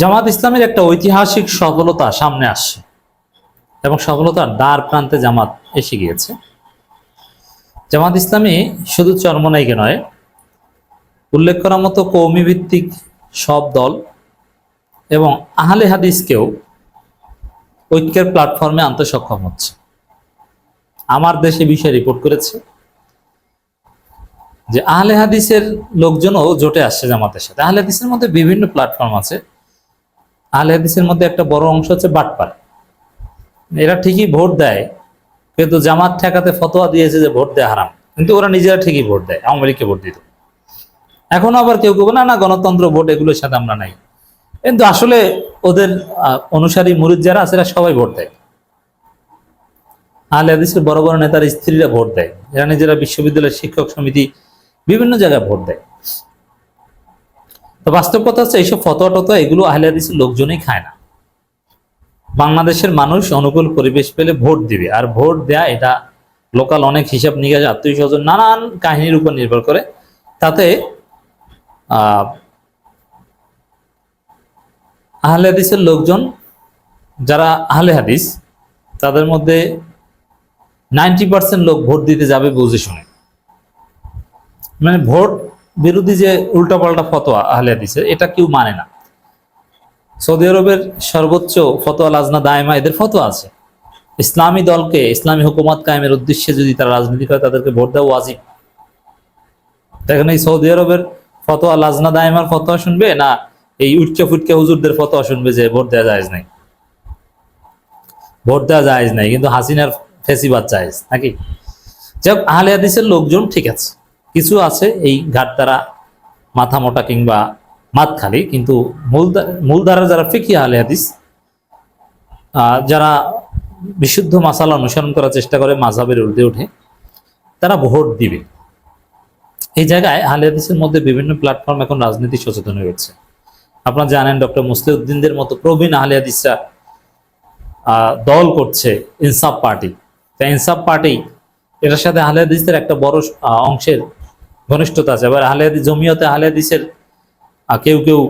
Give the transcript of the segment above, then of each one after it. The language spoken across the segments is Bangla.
জামাত ইসলামের একটা ঐতিহাসিক সফলতা সামনে আসছে এবং সফলতার দ্বার প্রান্তে জামাত এসে গিয়েছে। জামাত ইসলামী শুধু চরমনাইকে নয়, উল্লেখ করার মতো কৌমি ভিত্তিক সব দল এবং আহলে হাদিসকেও ঐক্যের প্ল্যাটফর্মে আনতে সক্ষম হচ্ছে। আমার দেশে বিষয়ে রিপোর্ট করেছে যে আহলে হাদিসের লোকজনও জোটে আসছে জামাতের সাথে। আহলে হাদিসের মধ্যে বিভিন্ন প্ল্যাটফর্ম আছে। আহলে হাদিসের মধ্যে একটা বড় অংশ হচ্ছে বাটপার। এরা ঠিকই ভোট দেয়, কিন্তু জামাত ঠেকাতে ফতোয়া দিয়েছে যে ভোট দেয় হারাম। কিন্তু ওরা নিজেরা ঠিকই ভোট দেয়, আওয়ামী লীগকে ভোট দিত। এখন আবার কেউ কেউ না না, গণতন্ত্র ভোট এগুলোর সাথে আমরা নাই। কিন্তু আসলে ওদের অনুসারী মুরিদ যারা আছে, এরা সবাই ভোট দেয়। আহলে হাদিসের বড় বড় নেতার স্ত্রীরা ভোট দেয়। এরা নিজেরা বিশ্ববিদ্যালয়ের শিক্ষক সমিতি বিভিন্ন জায়গায় ভোট দেয়। তো বাস্তব কথা হচ্ছে এইসব ফতোয়া টতোয়া এগুলো আহলে লোকজনই খায় না। বাংলাদেশের মানুষ অনুকূল পরিবেশ পেলে ভোট দিবে। আর ভোট দেয়া এটা লোকাল অনেক হিসাব নিকাশ আত্মীয় স্বজন নানান কাহিনীর উপর নির্ভর করে। তাতে, আহ, আহলে হাদিসের লোকজন, যারা আহলে হাদিস, তাদের মধ্যে নাইনটি পার্সেন্ট লোক ভোট দিতে যাবে বুঝে শুনে। মানে ভোট বিরোধী যে উল্টাপাল্টা ফতোয়া আহলে হাদিসের, এটা কেউ মানে না। সৌদি আরবের সর্বোচ্চ ফতোয়া লাজনা দায়মা, এদের ফতোয়া আছে। ইসলামী দলকে, ইসলামী হুকুমত কায়েমের উদ্দেশ্যে যদি তারা রাজনীতি করে, তাদেরকে ভোট দেওয়া ওয়াজিব। দেখেন এই সৌদি আরবের ফতোয়া লাজনা দায়মার ফতোয়া শুনবে, না এই উচ্চ ফুটকে হুজুরদের ফতোয়া শুনবে যে ভোট দেওয়া যায় নাই? ভোট দেওয়া যায় নাই, কিন্তু হাসিনার ফেসিবাদ জায়েজ, নাকি? যাক, আহলে হাদিসের লোকজন ঠিক আছে। কিছু আছে এই ঘাটতারা মাথা মোটা কিংবা মাত খালি কিন্তু মূল মূলধারার যারা ফিকি আহলে হাদিস যারা বিশুদ্ধ মাসালা অনুসরণ করার চেষ্টা করে মাঝাবের উর্ধে উঠে, তারা ভোট দিবে। এই জায়গায় আহলে হাদিসের মধ্যে বিভিন্ন প্ল্যাটফর্ম এখন রাজনীতি সচেতন হয়ে উঠছে আপনারা জানেন ডক্টর মুসলিউদ্দিনদের মতো প্রবীণ আহলে হাদিসরা দল করছে ইনসাফ পার্টি। তাই ইনসাফ পার্টি, এটার সাথে আহলে হাদিসের একটা বড় অংশের ঘনিষ্ঠতা আছে। এবার আহলে জমিয়তে আহলে হাদিসের কেউ কেউ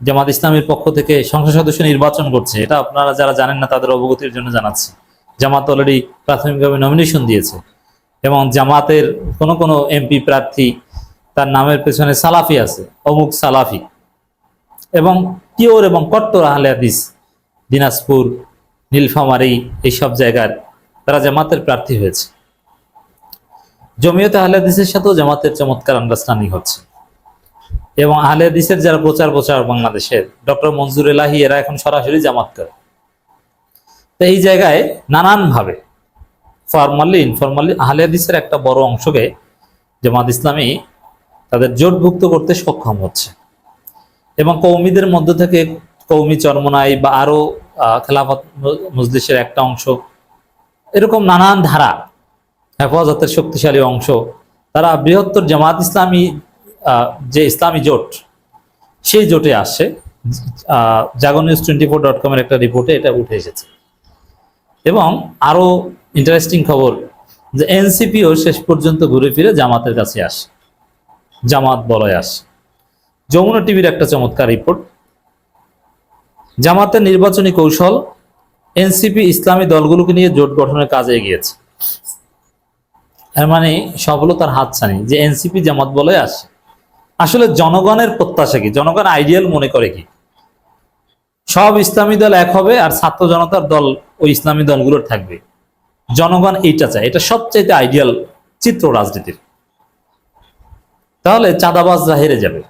জামাত ইসলামের পক্ষ থেকে সংসদ সদস্য নির্বাচন করছে, এটা আপনারা যারা জানেন না তাদের অবগতির জন্য জানাচ্ছি। জামাত অলরেডি প্রাথমিকভাবে নমিনেশন দিয়েছে এবং জামাতের কোনো কোনো এমপি প্রার্থী তার নামের পেছনে সালাফি আছে, অমুক সালাফি। এবং পিওর এবং কট্টর আহলে হাদিস, দিনাজপুর, নীলফামারী, এইসব জায়গার তারা জামাতের প্রার্থী হয়েছে। জমিয়তে আহলে হাদিসের সাথেও জামাতের চমৎকার আন্ডারস্ট্যান্ডিং হচ্ছে। এবং আহলে হাদিসের যারা প্রচার প্রচার বাংলাদেশের ডক্টর মঞ্জুর এলাহি এরা এখন সরাসরি জামাত করে। তো এই জায়গায় নানানভাবে ফর্মালি ইনফরমালি আহলে হাদিসের একটা বড় অংশকে জামাত ইসলামী তাদের জোটভুক্ত করতে সক্ষম হচ্ছে। এবং কৌমিদের মধ্য থেকে কৌমি চরমনাই বা আরও আহ, খেলাফত মজলিসের একটা অংশ এরকম নানান ধারা হেফাজতের শক্তিশালী অংশ। তারা বৃহত্তর জামাত ইসলামী যে ইসলামী জোট, সেই জোটে আসছে Jago news twenty four dot কমের একটা রিপোর্টে এটা উঠে এসেছে। এবং আরও ইন্টারেস্টিং খবর, যে এনসিপিও শেষ পর্যন্ত ঘুরে ফিরে জামাতের কাছে আসে। জামাত বলয় আসে। যমুনা টিভির একটা চমৎকার রিপোর্ট। জামাতের নির্বাচনী কৌশল এনসিপি ইসলামী দলগুলোকে নিয়ে জোট গঠনের কাজে এগিয়েছে। এর মানে সফলতার হাতছানি, যে এনসিপি জামাত বলে আসে আসলে জনগণের প্রত্যাশা কি? জনগণ আইডিয়াল মনে করে কি? সব ইসলামী দল এক হবে আর ছাত্র জনতার দল ওই ইসলামী দলগুলোর থাকবে। জনগণ এইটা চায়। এটা সবচাইতে আইডিয়াল চিত্র রাজনীতির। তাহলে চাঁদাবাজরা হেরে যাবে।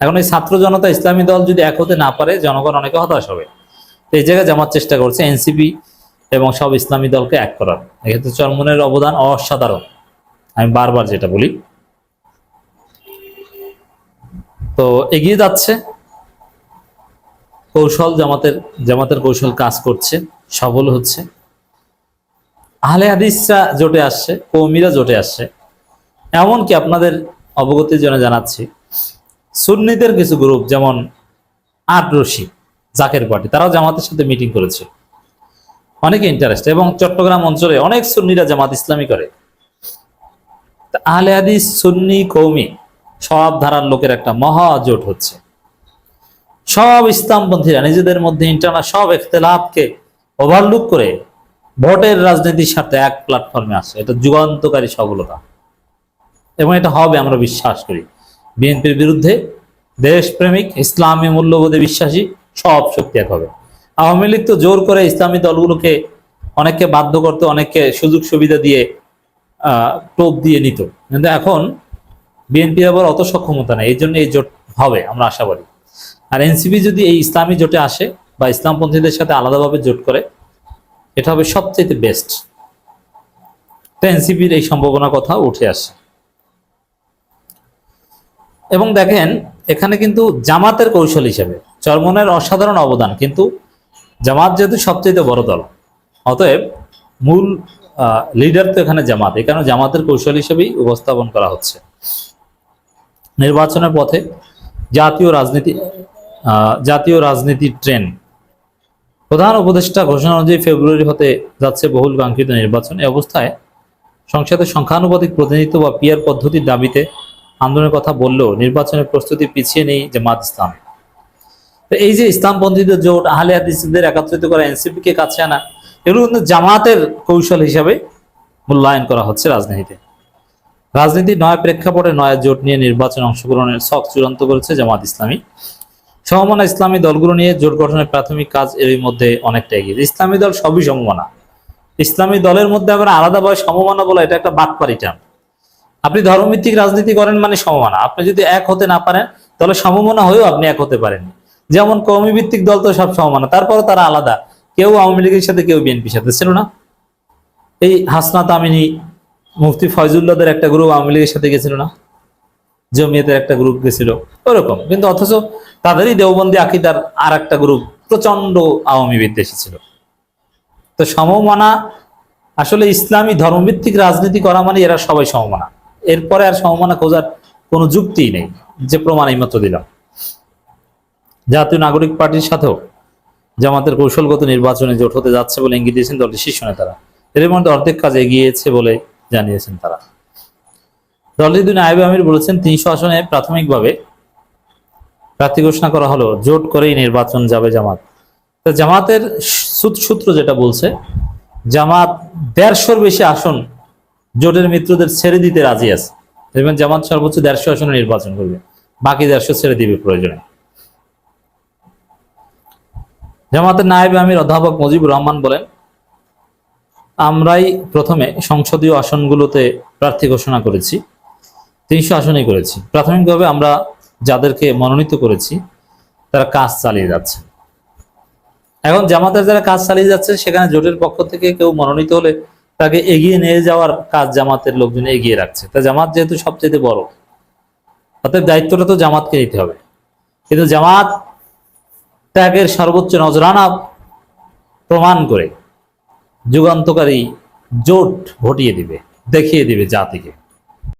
এখন এই ছাত্র জনতা ইসলামী দল যদি এক হতে না পারে, জনগণ অনেকে হতাশ হবে। এই জায়গায় জামাত চেষ্টা করছে এনসিপি এবং সব ইসলামী দলকে এক করার এক্ষেত্রে চরমনের অবদান অসাধারণ। আমি বারবার যেটা বলি। তো এগিয়ে যাচ্ছে। কৌশল জামাতের জামাতের কৌশল কাজ করছে, সফল হচ্ছে। আহলে হাদিসরা জোটে আসছে কৌমিরা জোটে আসছে। এমনকি আপনাদের অবগতির জন্য জানাচ্ছি, সুন্নিদের কিছু গ্রুপ, যেমন আট রশি, জাকের পার্টি, তারাও জামাতের সাথে মিটিং করেছে। অনেকে ইন্টারেস্ট এবং চট্টগ্রাম অঞ্চলে অনেক সুন্নিরা জামাত ইসলামী করে। আহলে হাদিস সুন্নি কৌমি সব ধারার লোকের একটা মহা জোট হচ্ছে। সব ইসলামপন্থীরা নিজেদের মধ্যে ইন্টারনাল সব এখতলাফকে ওভারলুক করে ভোটের রাজনীতির সাথে এক প্ল্যাটফর্মে আসে। এটা যুগান্তকারী সফলতা। এবং এটা হবে, আমরা বিশ্বাস করি। বিএনপির বিরুদ্ধে দেশপ্রেমিক, ইসলামী মূল্যবোধে বিশ্বাসী সব শক্তি এক হবে। আওয়ামী লীগ তো জোর করে ইসলামী দলগুলোকে অনেককে বাধ্য করতে, অনেককে সুযোগ সুবিধা দিয়ে টোপ দিয়ে নিত। কিন্তু এখন বিএনপি আবার অত সক্ষমতা নেই, এই জন্য এই জোট হবে, আমরা আশাবাদী আর এনসিপি যদি এই ইসলামী জোটে আসে বা ইসলামপন্থীদের সাথে আলাদাভাবে জোট করে, এটা হবে সবচেয়ে বেস্ট তো এনসিপির এই সম্ভাবনার কথা উঠে আসে। এবং দেখেন, এখানে কিন্তু জামাতের কৌশল হিসেবে চরমনের অসাধারণ অবদান, কিন্তু জামাত যেহেতু সবচেয়ে বড় দল, অতএব মূল লিডার তো এখানে জামাত এখানে জামাতের কৌশল হিসেবেই উপস্থাপন করা হচ্ছে। নির্বাচনের পথে জাতীয় রাজনীতি জাতীয় রাজনীতির ট্রেন প্রধান উপদেষ্টা ঘোষণা অনুযায়ী ফেব্রুয়ারি হতে যাচ্ছে বহুল কাঙ্ক্ষিত নির্বাচন। এই অবস্থায় সংসদের সংখ্যানুপাতিক প্রতিনিধিত্ব বা পিয়ার পদ্ধতির দাবিতে আন্দোলনের কথা বললেও নির্বাচনের প্রস্তুতি পিছিয়ে নেই জামাত ইসলাম। এই যে ইসলামপন্থীদের জোট, আহলে হাদিসদের একত্রিত করা এনসিপি কে কাছে আনা, এগুলো কিন্তু জামাতের কৌশল হিসাবে মূল্যায়ন করা হচ্ছে রাজনীতিতে। রাজনীতির নয় প্রেক্ষাপটে, নয়া জোট নিয়ে নির্বাচনে অংশগ্রহণের শখ চূড়ান্ত করেছে জামাত ইসলামী। সমমনা ইসলামী দলগুলো নিয়ে জোট গঠনের প্রাথমিক কাজ এর মধ্যে অনেকটা এগিয়ে ইসলামী দল সবই সমমনা। ইসলামী দলের মধ্যে আবার আলাদাভাবে সমমনা বলা, এটা একটা বাটপারি টার্ম আপনি ধর্মভিত্তিক রাজনীতি করেন মানে সমমনা। আপনি যদি এক হতে না পারেন, তাহলে সমমনা হয়েও আপনি এক হতে পারেন যেমন কৌমি ভিত্তিক দল তো সব সমমানা তারপরে তারা আলাদা। কেউ আওয়ামী লীগের সাথে, কেউ বিএনপির সাথে। ছিল না? এই হাসনাত আমিনী, মুফতি ফয়জুল্লাদের একটা গ্রুপ আওয়ামী লীগের সাথে গেছিল না? জমিয়তের একটা গ্রুপ গেছিল। ওরকম। কিন্তু অথচ তাদেরই দেওবন্দি আকিদার আর একটা গ্রুপ প্রচণ্ড আওয়ামী বিদ্বেষী ছিল। তো সমমানা, আসলে ইসলামী ধর্মভিত্তিক রাজনীতি করা মানে এরা সবাই সমমানা। এরপরে আর সমমানা খোঁজার কোনো যুক্তিই নেই, যে প্রমাণ এইমাত্র দিলাম। জাতীয় নাগরিক পার্টির সাথেও জামাতের কৌশলগত নির্বাচনে জোট হতে যাচ্ছে বলে ইঙ্গিত দিয়েছেন দলটির শীর্ষ নেতারা। এর মধ্যে অর্ধেক কাজ এগিয়েছে বলে জানিয়েছেন তারা। দলটির দুই নায়েবে আমির বলেছেন, তিনশো আসনে প্রাথমিকভাবে প্রার্থী ঘোষণা করা হলো, জোট করেই নির্বাচন যাবে জামাত। জামাতের সূত- সূত্র যেটা বলছে, জামাত দেড়শোর বেশি আসন জোটের মিত্রদের ছেড়ে দিতে রাজি আছে। দেখবেন জামাত সর্বোচ্চ দেড়শো আসনে নির্বাচন করবে, বাকি দেড়শো ছেড়ে দিবে প্রয়োজনে। জামাতের নায়েব আমির অধ্যাপক মুজিবুর রহমান বলেন, আমরাই প্রথমে সংসদীয় আসনগুলোতে প্রার্থী ঘোষণা করেছি, তিনশো আসনই করেছি। প্রাথমিকভাবে আমরা যাদেরকে মনোনীত করেছি, তারা কাজ চালিয়ে যাচ্ছে। এখন জামাতের যারা কাজ চালিয়ে যাচ্ছে, সেখানে জোটের পক্ষ থেকে কেউ মনোনীত হলে তাকে এগিয়ে নিয়ে যাওয়ার কাজ জামাতের লোকজন এগিয়ে রাখছে। তা জামাত যেহেতু সবচেয়ে বড়, অতএব দায়িত্বটা তো জামাতকে নিতে হবে। কিন্তু জামাত ত্যাগের সর্বোচ্চ নজরানা প্রমাণ করে যুগান্তকারী জোট ঘটিয়ে দিবে দেখিয়ে দিবে জাতিকে।